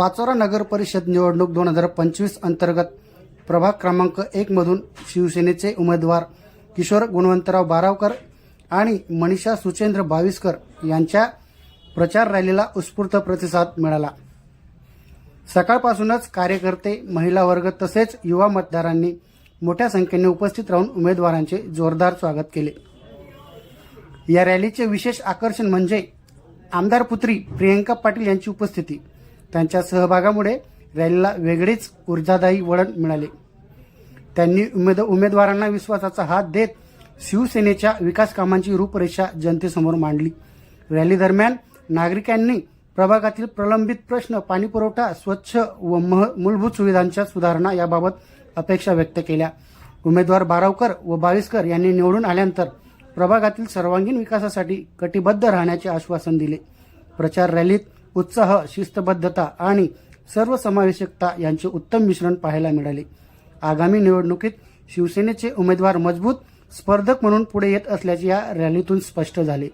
पाचोरा नगर परिषद निवडणूक दोन हजार पंचवीस अंतर्गत प्रभाग क्रमांक एक मधून शिवसेनेचे उमेदवार किशोर गुणवंतराव बारावकर आणि मनीषा सुचेंद्र बाविस्कर यांच्या प्रचार रॅलीला उत्स्फूर्त प्रतिसाद मिळाला. सकाळपासूनच कार्यकर्ते महिला वर्ग तसेच युवा मतदारांनी मोठ्या संख्येने उपस्थित राहून उमेदवारांचे जोरदार स्वागत केले. या रॅलीचे विशेष आकर्षण म्हणजे आमदार पुत्री प्रियंका पाटील यांची उपस्थिती. त्यांच्या सहभागामुळे रॅलीला वेगळीच ऊर्जादायी वळण मिळाले. त्यांनी उमेद उमेदवारांना विश्वासाचा हात देत शिवसेनेच्या विकास कामांची रूपरेषा जनतेसमोर मांडली. रॅली दरम्यान नागरिकांनी प्रभागातील प्रलंबित प्रश्न पाणीपुरवठा स्वच्छ व मह- मूलभूत सुविधांच्या सुधारणा याबाबत अपेक्षा व्यक्त केल्या. उमेदवार बारावकर व बाविस्कर यांनी निवडून आल्यानंतर प्रभागातील सर्वांगीण विकासासाठी कटिबद्ध राहण्याचे आश्वासन दिले. प्रचार रॅलीत उत्साह शिस्तबद्धता आणि सर्वसमावेशकता यांचे उत्तम मिश्रण पाहायला मिळाले. आगामी निवडणुकीत शिवसेनेचे उमेदवार मजबूत स्पर्धक म्हणून पुढे येत असल्याचे या रॅलीतून स्पष्ट झाले.